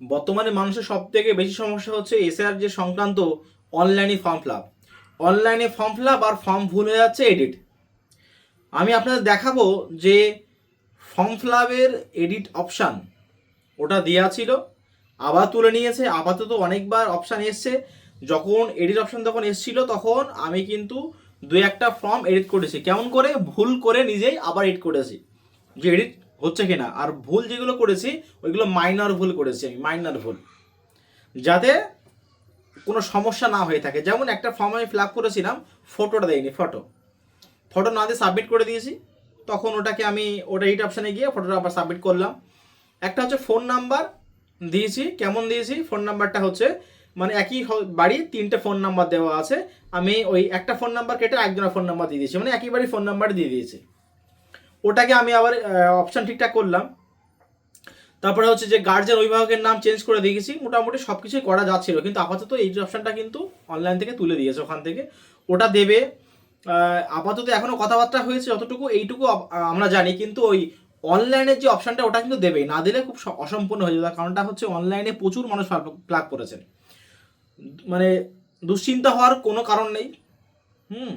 বর্তমানে মানুষের সব থেকে বেশি সমস্যা হচ্ছে এসআর যে সংক্রান্ত অনলাইনে ফর্ম ফিল অনলাইনে ফর্ম ফিল আর ফর্ম ভুল হয়ে যাচ্ছে এডিট। আমি আপনাদের দেখাবো যে ফর্ম ফিল এডিট অপশান ওটা দেওয়া ছিল, আবার তুলে নিয়েছে। আপাতত অনেকবার অপশান এসছে। যখন এডিট অপশান তখন এসছিল, তখন আমি কিন্তু দু একটা ফর্ম এডিট করেছি। কেমন করে? ভুল করে নিজেই আবার এডিট করেছি। যে এডিট হচ্ছে কিনা আর ভুল যেগুলো করেছি, ওইগুলো মাইনর ভুল করেছি আমি মাইনর ভুল। যাতে কোনো সমস্যা না হয়ে থাকে। যেমন একটা ফর্ম আমি ফিল আপ করেছিলাম ফটোটা দেয়নি ফটো ফটো না দিয়ে সাবমিট করে দিয়েছি। তখন ওটাকে আমি, ওটা এইট অপশানে গিয়ে ফটোটা আবার সাবমিট করলাম। একটা হচ্ছে ফোন নাম্বার দিয়েছি। কেমন দিয়েছি? ফোন নাম্বারটা হচ্ছে মানে একই বাড়ি তিনটে ফোন নাম্বার দেওয়া আছে। আমি ওই একটা ফোন নাম্বার কেটে একজনের ফোন নাম্বার দিয়ে দিয়েছি। মানে একই বাড়ি ফোন নাম্বার দিয়ে দিয়েছি। ওটাকে আমি আবার অপশান ঠিকঠাক করলাম। তারপরে হচ্ছে যে গার্জেন অভিভাবকের নাম চেঞ্জ করে দিয়েছি মোটামুটি সব কিছুই করা যাচ্ছিল। কিন্তু আপাতত এই অপশানটা কিন্তু অনলাইন থেকে তুলে দিয়েছে ওখান থেকে। ওটা দেবে আপাতত এখনও কথাবার্তা হয়েছে যতটুকু, এইটুকু আমরা জানি। কিন্তু ওই অনলাইনের যে অপশানটা ওটা কিন্তু দেবেই। না দিলে খুব অসম্পূর্ণ হয়ে যাবে। কারণটা হচ্ছে অনলাইনে প্রচুর মানুষ প্লাগ করেছেন। মানে দুশ্চিন্তা হওয়ার কোনো কারণ নেই। হুম।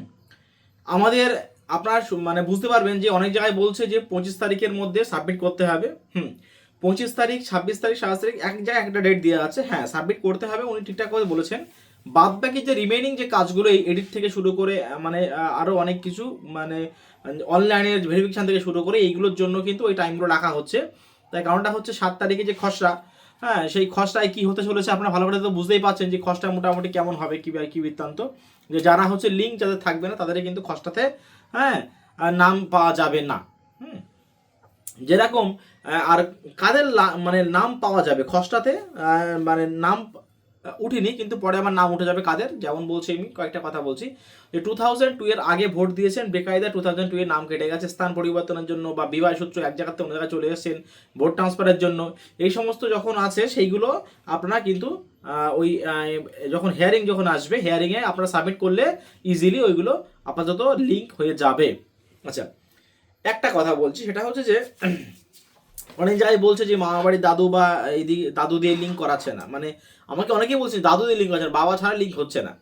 আমাদের আপনার মানে বুঝতে পারবেন যে অনেক জায়গায় বলছে যে পঁচিশ তারিখের মধ্যে সাবমিট করতে হবে, হুম। পঁচিশ তারিখ, ছাব্বিশ তারিখ, সাতাশ তারিখ, এক জায়গায় একটা ডেট দেওয়া আছে হ্যাঁ সাবমিট করতে হবে, উনি ঠিকঠাক করে বলেছেন। বাদ বাকি যে রিমেনিং যে কাজগুলো এই এডিট থেকে শুরু করে মানে আরও অনেক কিছু মানে অনলাইনের ভেরিফিকেশন থেকে শুরু করে, এইগুলোর জন্য কিন্তু ওই টাইমগুলো রাখা হচ্ছে। তাই কারণটা হচ্ছে সাত তারিখে যে খসড়া হ্যাঁ সেই খসটায় কি হতে চলেছে আপনারা ভালো করে তো বুঝতেই পারছেন যে খসটা মোটামুটি কেমন হবে, কি আর কি বৃত্তান্ত। যে যারা হচ্ছে লিঙ্ক যাদের থাকবে না তাদের কিন্তু খসটাতে হ্যাঁ নাম পাওয়া যাবে না। যেরকম আর কাদের মানে নাম পাওয়া যাবে খসটাতে মানে নাম উঠিনি, কিন্তু পরে আমার নাম উঠে যাবে কাদের, যেমন বলছি আমি, কয়েকটা কথা বলছি। যে টু থাউজেন্ড টু এর আগে ভোট দিয়েছেন বেকায়দা টু থাউজেন্ড টু এর নাম কেটে গেছে স্থান পরিবর্তনের জন্য বা বিবাহ সূত্র এক জায়গা থেকে অন্য জায়গায় চলে এসেছেন, ভোট ট্রান্সফারের জন্য। এই সমস্ত যখন আছে, সেইগুলো আপনারা কিন্তু ওই যখন হেয়ারিং যখন আসবে হেয়ারিংয়ে আপনারা সাবমিট করলে ইজিলি ওইগুলো আপাতত লিঙ্ক হয়ে যাবে। আচ্ছা একটা কথা বলছি, সেটা হচ্ছে যে অনেক জায়গায় বলছে যে মামা বাড়ির দাদু বা এইদিকে দাদু দিয়ে লিঙ্ক করাচ্ছে না। মানে আমাকে অনেকেই বলছে দাদু দিয়ে লিঙ্ক করাচ্ছে বাবা ছাড়া লিঙ্ক হচ্ছে না।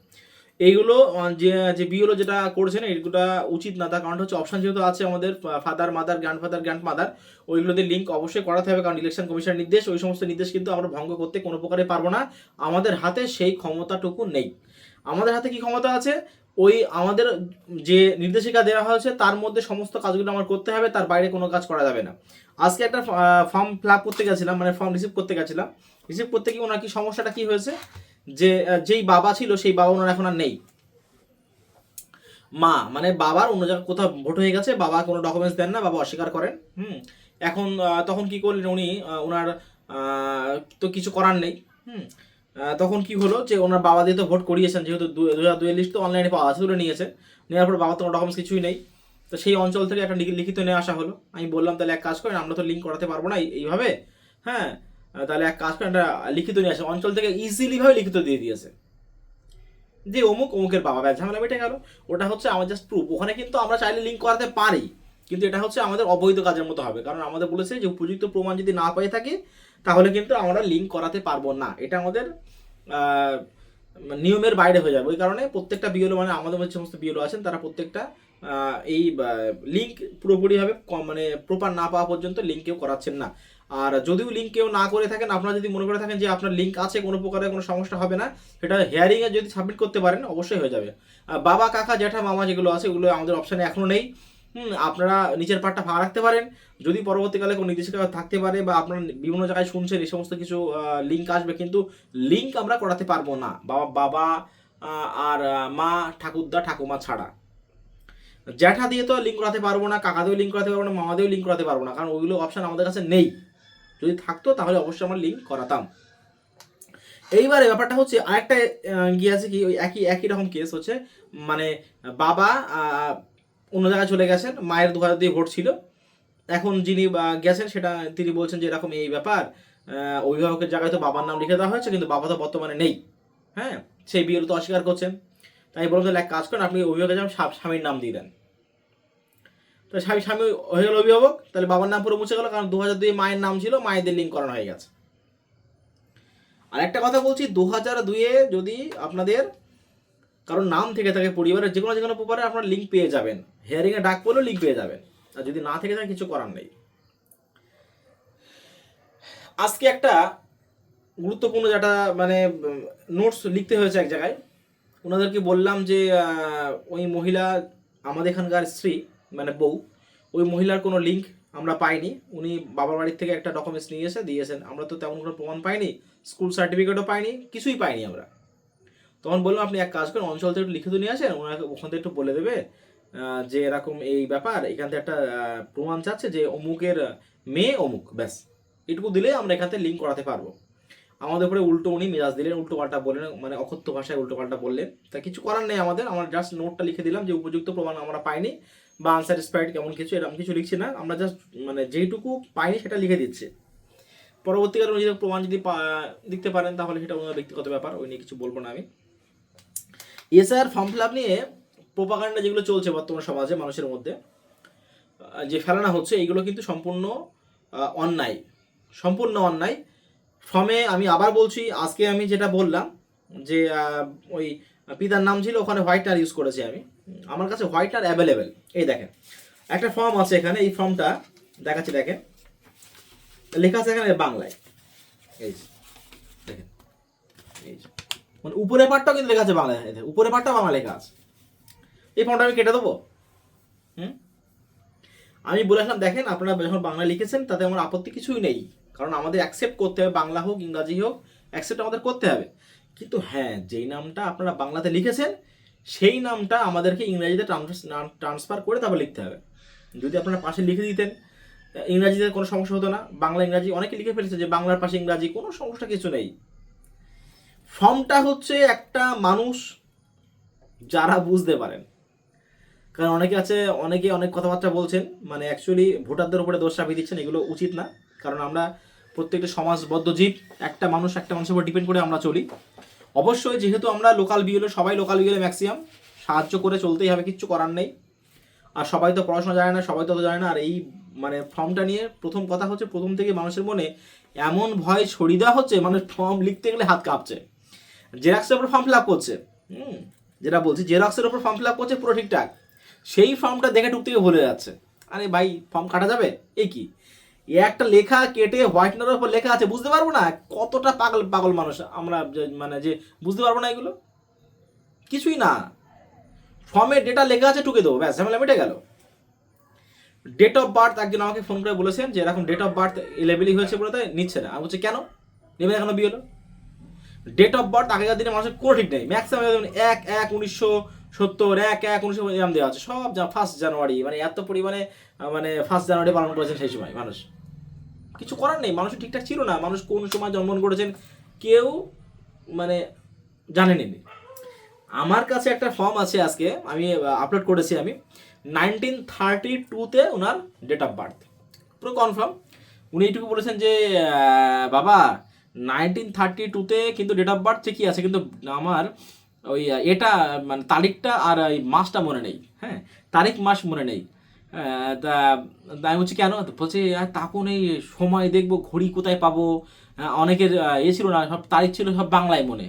এইগুলো যে যে বিওলো যেটা করছে না, এগুলো উচিত না। তার কারণ হচ্ছে অপশান যেহেতু আছে আমাদের father mother grand father grand mother ওইগুলোতে link অবশ্যই করাতে হবে। কারণ ইলেকশন কমিশনের নির্দেশ, ওই সমস্ত নির্দেশ কিন্তু আমরা ভঙ্গ করতে কোনো প্রকারে পারব না। আমাদের হাতে সেই ক্ষমতাটুকু নেই। আমাদের হাতে কি ক্ষমতা আছে? ওই আমাদের যে নির্দেশিকা দেওয়া হয়েছে, তার মধ্যে সমস্ত কাজগুলো আমার করতে হবে, তার বাইরে কোনো কাজ করা যাবে না। আজকে একটা ফর্ম ফিল করতে গেছিলাম মানে ফর্ম রিসিভ করতে গেছিলাম। রিসিভ করতে গিয়ে ওনার কি সমস্যাটা কি হয়েছে? যে যেই বাবা ছিল, সেই বাবা ওনার এখন আর নেই। মা মানে বাবার অন্য জায়গায় কোথাও ভোট হয়ে গেছে, বাবা কোনো ডকুমেন্টস দেন না, বাবা অস্বীকার করেন, হুম। এখন তখন কি করলেন উনি? ওনার তো কিছু করার নেই, হুম। তখন কি হলো যে ওনার বাবা দিয়ে তো ভোট করিয়েছেন, যেহেতু দু হাজার দুই লিস্ট তো অনলাইনে পাওয়া আছে তুলে নিয়েছে। নেওয়ার পর বাবা তো ডকুমেন্টস কিছুই নেই। তো সেই অঞ্চল থেকে একটা লিখি- লিখিত নিয়ে আসা হলো। আমি বললাম, তাহলে এক কাজ করেন, আমরা তো লিঙ্ক করাতে পারব না এইভাবে। হ্যাঁ তাহলে এক কাজ করেন, একটা লিখিত নিয়ে আসে। অঞ্চল থেকে ইজিলিভাবে লিখিত দিয়ে দিয়েছে। যে অমুক, অমুকের বাবা, ব্যাস, ঝামেলা বেটে গেল। ওটা হচ্ছে আমার জাস্ট প্রুফ ওখানে কিন্তু আমরা চাইলে লিঙ্ক করাতে পারি, কিন্তু এটা হচ্ছে আমাদের অবৈধ কাজের মতো হবে। কারণ আমাদের বলেছে যে উপযুক্ত প্রমাণ যদি না পেয়ে থাকি তাহলে কিন্তু আমরা লিঙ্ক করাতে পারব না। এটা আমাদের নিয়মের বাইরে হয়ে যাবে। ওই কারণে প্রত্যেকটা বিএলও মানে আমাদের মধ্যে সমস্ত বিএলও আছেন, তারা প্রত্যেকটা এই লিঙ্ক পুরোপুরিভাবে ক- মানে প্রপার না পাওয়া পর্যন্ত লিঙ্ক কেউ করাচ্ছেন না। আর যদিও লিঙ্ক কেউ না করে থাকেন, আপনারা যদি মনে করে থাকেন যে আপনার লিঙ্ক আছে, কোনো প্রকারের কোনো সমস্যা হবে না, সেটা হেয়ারিংয়ে যদি সাবমিট করতে পারেন, অবশ্যই হয়ে যাবে। বাবা, কাকা জ্যাঠা মামা যেগুলো আছে, ওগুলো আমাদের অপশানে এখনও নেই। আপনারা নিচের পার্টটা ফাঁকা রাখতে পারেন। যদি পরবর্তীকালে কোনো নির্দেশিকা থাকতে পারে বা আপনার বিভিন্ন জায়গায় শুনছেন এই সমস্ত কিছু লিঙ্ক আসবে, কিন্তু লিঙ্ক আমরা করাতে পারব না। বাবা বাবা আর মা, ঠাকুরদা, ঠাকুমা ছাড়া। জ্যাঠা দিয়ে তো লিঙ্ক করাতে পারব না কাকা দিয়েও লিঙ্ক করাতে পারব না মামা দিয়েও লিঙ্ক করাতে পারব না, কারণ ওইগুলো অপশান আমাদের কাছে নেই। যদি থাকতো তাহলে অবশ্যই আমরা লিঙ্ক করাতাম। এইবারে ব্যাপারটা হচ্ছে আরেকটা গিয়ে আছে কি, ওই একই একই রকম কেস হচ্ছে। মানে বাবা অন্য জায়গায় চলে গেছেন, মায়ের দু হাজার দিয়ে ভোট ছিল। এখন যিনি গেছেন সেটা তিনি বলছেন যে এরকম এই ব্যাপার অভিভাবকের জায়গায় তো বাবার নাম লিখে দেওয়া হয়েছে, কিন্তু বাবা তো বর্তমানে নেই। হ্যাঁ? সেই বিয়ের তো অস্বীকার করছেন। তাই বললাম তাহলে এক কাজ করেন, আপনি অভিভাবকের যেমন স্বামীর নাম দিয়ে দেন। তো স্বামী স্বামী হয়ে গেল অভিভাবক, তাহলে বাবার নাম পুরো মুছে গেল, কারণ দু হাজার দুই মায়ের নাম ছিল, মায়েদের লিঙ্ক করানো হয়ে গেছে। আর একটা কথা বলছি দু হাজার দুইয়ে যদি আপনাদের কারণ নাম থেকে থাকে পরিবারের যে কোনো যে কোনো পেপারে আপনার লিঙ্ক পেয়ে যাবেন। হেয়ারিংয়ে ডাক পড়লেও লিঙ্ক পেয়ে যাবেন। আর যদি না থেকে থাকে, কিছু করার নেই। আজকে একটা গুরুত্বপূর্ণ যেটা মানে নোটস লিখতে হয়েছে এক জায়গায়। ওনাদেরকে বললাম যে ওই মহিলা, আমাদের এখানকার স্ত্রী মানে বউ, ওই মহিলার কোনো লিঙ্ক আমরা পাইনি। উনি বাবার বাড়ির থেকে একটা ডকুমেন্টস নিয়ে এসে দিয়েছেন। আমরা তো তেমন কোনো প্রমাণ পাইনি স্কুল সার্টিফিকেটও পাইনি, কিছুই পাইনি আমরা। তখন বললাম, আপনি এক কাজ করেন অঞ্চল থেকে একটু লিখিত নিয়ে আসেন, ওনাকে ওখান থেকে একটু বলে দেবে। যে এরকম এই ব্যাপার, এখান থেকে একটা প্রমাণ চাচ্ছে যে অমুকের মেয়ে অমুক, ব্যাস। এটুকু দিলে আমরা এখান থেকে লিঙ্ক করাতে পারব। আমাদের উপরে উল্টো উনি মেজাজ দিলেন, উল্টো পাল্টা বললেন মানে অকথ্য ভাষায় উল্টো পাল্টা বললেন। তা কিছু করার নেই আমাদের, আমরা জাস্ট নোটটা লিখে দিলাম যে উপযুক্ত প্রমাণ আমরা পাইনি, বা আনসার স্প্রাইট কেমন কিছু, এরকম কিছু লিখছি না, আমরা জাস্ট মানে যেইটুকু পাইনি সেটা লিখে দিচ্ছি। পরবর্তীকালে উনি প্রমাণ যদি দিতে পারেন, তাহলে সেটা ওনার ব্যক্তিগত ব্যাপার, ওই নিয়ে কিছু বলব না আমি। এসআর ফর্ম ফিল আপ নিয়ে প্রোপাগান্ডা যেগুলো চলছে বর্তমান সমাজে মানুষের মধ্যে যে ফেলানো হচ্ছে, এইগুলো কিন্তু সম্পূর্ণ অন্যায়। সম্পূর্ণ অন্যায়। ফর্মে আমি আবার বলছি, আজকে আমি যেটা বললাম, যে ওই পিতার নাম ছিল, ওখানে হোয়াইটনার ইউজ করেছি আমি। আমার কাছে হোয়াইটনার অ্যাভেলেবেল এই দেখেন, একটা ফর্ম আছে এখানে, এই ফর্মটা দেখাচ্ছি, দেখেন। লেখা আছে এখানে বাংলায়। এই দেখেন। এই। মানে উপরের পাটটাও কিন্তু লেখা আছে বাংলায় উপরের পাটটাও বাংলা লেখা আছে। এই ফর্মটা আমি কেটে দেবো? হুম? আমি বলে আসলাম দেখেন আপনারা যখন বাংলা লিখেছেন তাতে আমার আপত্তি কিছুই নেই। কারণ আমাদের অ্যাকসেপ্ট করতে হবে বাংলা হোক ইংরাজি হোক অ্যাকসেপ্ট আমাদের করতে হবে। কিন্তু হ্যাঁ যেই নামটা আপনারা বাংলাতে লিখেছেন সেই নামটা আমাদেরকে ইংরাজিতে ট্রান্সফার করে তারপর লিখতে হবে। যদি আপনারা পাশে লিখে দিতেন ইংরাজিতে কোনো সমস্যা হতো না। বাংলা ইংরাজি অনেকে লিখে ফেলেছে যে বাংলার পাশে ইংরাজি কোনো সমস্যা কিছু নেই। ফর্মটা হচ্ছে একটা মানুষ যারা বুঝতে পারেন। কারণ অনেকে আছে, অনেকে অনেক কথাবার্তা বলছেন মানে অ্যাকচুয়ালি ভোটারদের উপরে দোষ চাপিয়ে দিচ্ছেন, এগুলো উচিত না। কারণ আমরা প্রত্যেকটা সমাজবদ্ধ জীব, একটা মানুষ, একটা মানুষের উপর ডিপেন্ড করে আমরা চলি। অবশ্যই যেহেতু আমরা লোকাল বিএলও সবাই লোকাল বিএলও ম্যাক্সিমাম সাহায্য করে চলতেই হবে, কিচ্ছু করার নেই। আর সবাই তো পড়াশোনা জানে না, সবাই তো জানে না। আর এই মানে ফর্মটা নিয়ে প্রথম কথা হচ্ছে, প্রথম থেকে মানুষের মনে এমন ভয় ছড়িয়ে দেওয়া হচ্ছে মানে ফর্ম লিখতে গেলে হাত কাঁপছে। জেরক্সের উপর ফর্ম ফিল আপ করছে। হুম, যেটা বলছি জেরক্সের উপর ফর্ম ফিল আপ করছে, পুরো ঠিকঠাক। সেই ফর্মটা দেখে টুক থেকে ভুলে যাচ্ছে। আরে ভাই, ফর্ম কাটা যাবে? এই কি? এ একটা লেখা কেটে হোয়াইটনারের উপর লেখা আছে, বুঝতে পারব না? কতটা পাগল পাগল মানুষ আমরা মানে যে, বুঝতে পারব না এগুলো? কিছুই না। ফর্মে ডেটা লেখা আছে, টুকে দেবো, ব্যাস মিটে গেল। ডেট অফ বার্থ একজন আমাকে ফোন করে বলেছেন যে, এরকম ডেট অফ বার্থ এলেবেলি হয়েছে বলে, তাই নিচ্ছে না। আমি বলছি, কেন? নেবে না কেন বিয়ে হলো? ডেট অফ বার্থ আগেকার দিনে মানুষের কোনো ঠিক নেই। ম্যাক্সিমাম এক এক, উনিশশো সত্তর, এক এক উনিশশো এরকম দেওয়া আছে। সব ফার্স্ট জানুয়ারি মানে এত পরিমাণে মানে ফার্স্ট জানুয়ারি পালন করেছেন সেই সময় মানুষ। কিছু করার নেই, মানুষ ঠিকঠাক ছিল না। মানুষ কোন সময় জন্মগ্রহণ করেছেন কেউ মানে জানেনি। আমার কাছে একটা ফর্ম আছে আজকে, আমি আপলোড করেছি আমি। নাইনটিন থার্টি টুতে ওনার ডেট অফ বার্থ পুরো কনফার্ম উনি এইটুকু বলেছেন যে বাবা নাইনটিন থার্টি টুতে কিন্তু ডেট অফ বার্থ ঠিকই আছে, কিন্তু আমার ওই এটা মানে তারিখটা আর ওই মাসটা মনে নেই হ্যাঁ? তারিখ মাস মনে নেই। তা আমি বলছি কেন? বলছি তখন এই সময় দেখব ঘড়ি কোথায় পাবো? অনেকের এ ছিল না সব তারিখ ছিল সব বাংলায় মনে।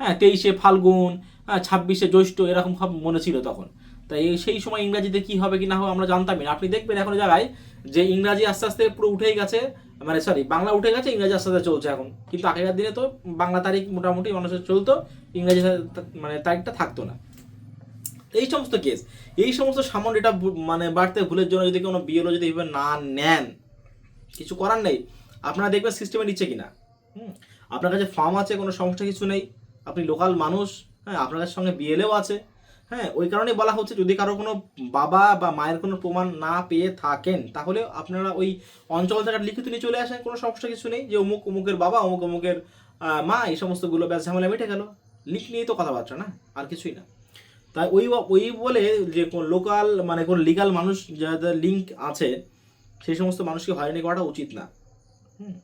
হ্যাঁ তেইশে ফাল্গুন হ্যাঁ, ছাব্বিশে জ্যৈষ্ঠ এরকম সব মনে ছিল তখন। তাই সেই সময় ইংরাজিতে কি হবে কি না হবে আমরা জানতামই না। আপনি দেখবেন এখন জায়গায় যে ইংরাজি আস্তে আস্তে পুরো উঠেই গেছে মানে সরি বাংলা উঠে গেছে, ইংরাজি আস্তে আস্তে চলছে এখন। কিন্তু আগেকার দিনে তো বাংলা তারিখ মোটামুটি মানুষের চলতো, ইংরাজি মানে তারিখটা থাকতো না। এই সমস্ত কেস এই সমস্ত সামান্য এটা মানে বাড়তে ভুলের জন্য যদি কোনো বিএলও যদি এভাবে না নেন, কিছু করার নেই, আপনারা দেখবেন সিস্টেমে নিচ্ছে কিনা। হুম, আপনার কাছে ফার্ম আছে, কোনো সমস্যা কিছু নেই, আপনি লোকাল মানুষ হ্যাঁ আপনার সঙ্গে বিএলও আছে হ্যাঁ ওই কারণে বলা হচ্ছে যদি কারও কোনো বাবা বা মায়ের কোনো প্রমাণ না পেয়ে থাকেন, তাহলে আপনারা ওই অঞ্চল থেকে লিখিত নিয়ে চলে আসেন, কোনো সমস্যা কিছু নেই। যে অমুক, অমুকের বাবা, অমুক, অমুকের মা, এই সমস্তগুলো ব্যাস ঝামেলা মিটে গেল। লিখ নিয়েই তো কথাবার্তা না, আর কিছুই না। তাই ওই ওই বলে যে কোন লোকাল মানে কোন লিগাল মানুষ যাদের লিঙ্ক আছে, সেই সমস্ত মানুষকে হয়রানি করাটা উচিত না। হুম।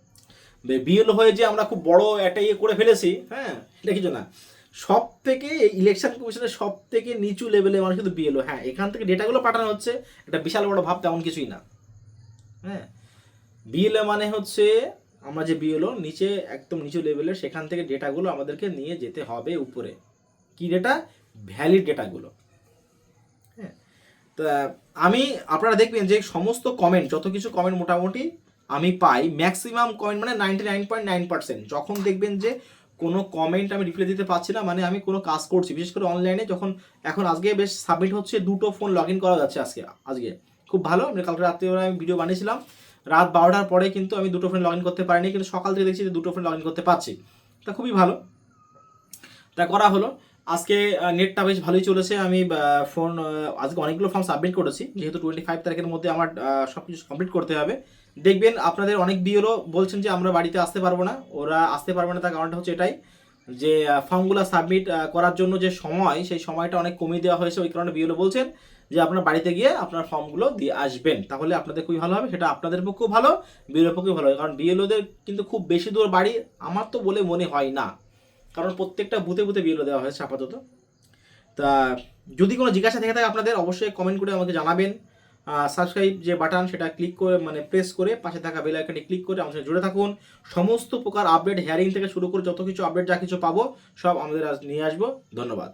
বিএল হয়ে যে আমরা খুব বড় একটা ইয়ে করে ফেলেছি হ্যাঁ এটা কিছু না। সব থেকে ইলেকশন কমিশনের সব থেকে নিচু লেভেলে মানুষ কিন্তু বিএলও হ্যাঁ এখান থেকে ডেটাগুলো পাঠানো হচ্ছে, এটা বিশাল বড় ভাব, তেমন কিছুই না। হ্যাঁ বিএলও মানে হচ্ছে আমরা যে বিএলও নিচে একদম নিচু লেভেলের সেখান থেকে ডেটাগুলো আমাদেরকে নিয়ে যেতে হবে উপরে। কি ডেটা ভ্যালিড ডেটাগুলো হ্যাঁ তা আমি, আপনারা দেখবেন যে সমস্ত কমেন্ট যত কিছু কমেন্ট মোটামুটি আমি পাই ম্যাক্সিমাম কমেন্ট মানে ninety nine point nine percent যখন দেখবেন যে কোনো কমেন্ট আমি রিপ্লাই দিতে পারছি না মানে আমি কোনো কাজ করছি। বিশেষ করে অনলাইনে যখন, এখন আজকে বেশ সাবমিট হচ্ছে, দুটো ফোন লগ ইন করা যাচ্ছে আজকে আজকে। খুব ভালো আমি কালকে রাত্রিবেলা আমি ভিডিও বানিয়েছিলাম। রাত বারোটার পরে কিন্তু আমি দুটো ফোন লগ ইন করতে পারিনি, কিন্তু সকাল থেকে দেখছি যে দুটো ফোন লগ ইন করতে পারছি। তা খুবই ভালো। তা করা হলো। আজকে নেটটা বেশ ভালোই চলেছে। আমি ফোন আজকে অনেকগুলো ফর্ম সাবমিট করেছি। যেহেতু টোয়েন্টি ফাইভ তারিখের মধ্যে আমার সব কিছু কমপ্লিট করতে হবে। দেখবেন আপনাদের অনেক বিয়েরও বলছেন যে আমরা বাড়িতে আসতে পারব না। ওরা আসতে পারবে না, তার কারণটা হচ্ছে এটাই যে ফর্মগুলো সাবমিট করার জন্য যে সময়, সেই সময়টা অনেক কমিয়ে দেওয়া হয়েছে। ওই কারণে বিএলও বলছেন যে আপনার বাড়িতে গিয়ে আপনার ফর্মগুলো দিয়ে আসবেন। তাহলে আপনাদের খুবই ভালো হবে, সেটা আপনাদের পক্ষেও ভালো বিএলও পক্ষেও ভালো। হবে কারণ বিএলওদের কিন্তু খুব বেশি দূর বাড়ি, আমার তো বলে মনে হয় না। কারণ প্রত্যেকটা বুথে বুথে বিএলও দেওয়া হয়েছে আপাতত। তা যদি কোনো জিজ্ঞাসা থেকে থাকে আপনাদের, অবশ্যই কমেন্ট করে আমাকে জানাবেন। সাবস্ক্রাইব যে বাটন সেটা ক্লিক করে মানে প্রেস করে পাশে থাকা বেল আইকনে ক্লিক করে আমাদের জুড়ে থাকুন। সমস্ত প্রকার আপডেট হেয়ারিং থেকে শুরু করে যত কিছু আপডেট যা কিছু পাবো, সব আমাদের আজ নিয়ে আসব। ধন্যবাদ।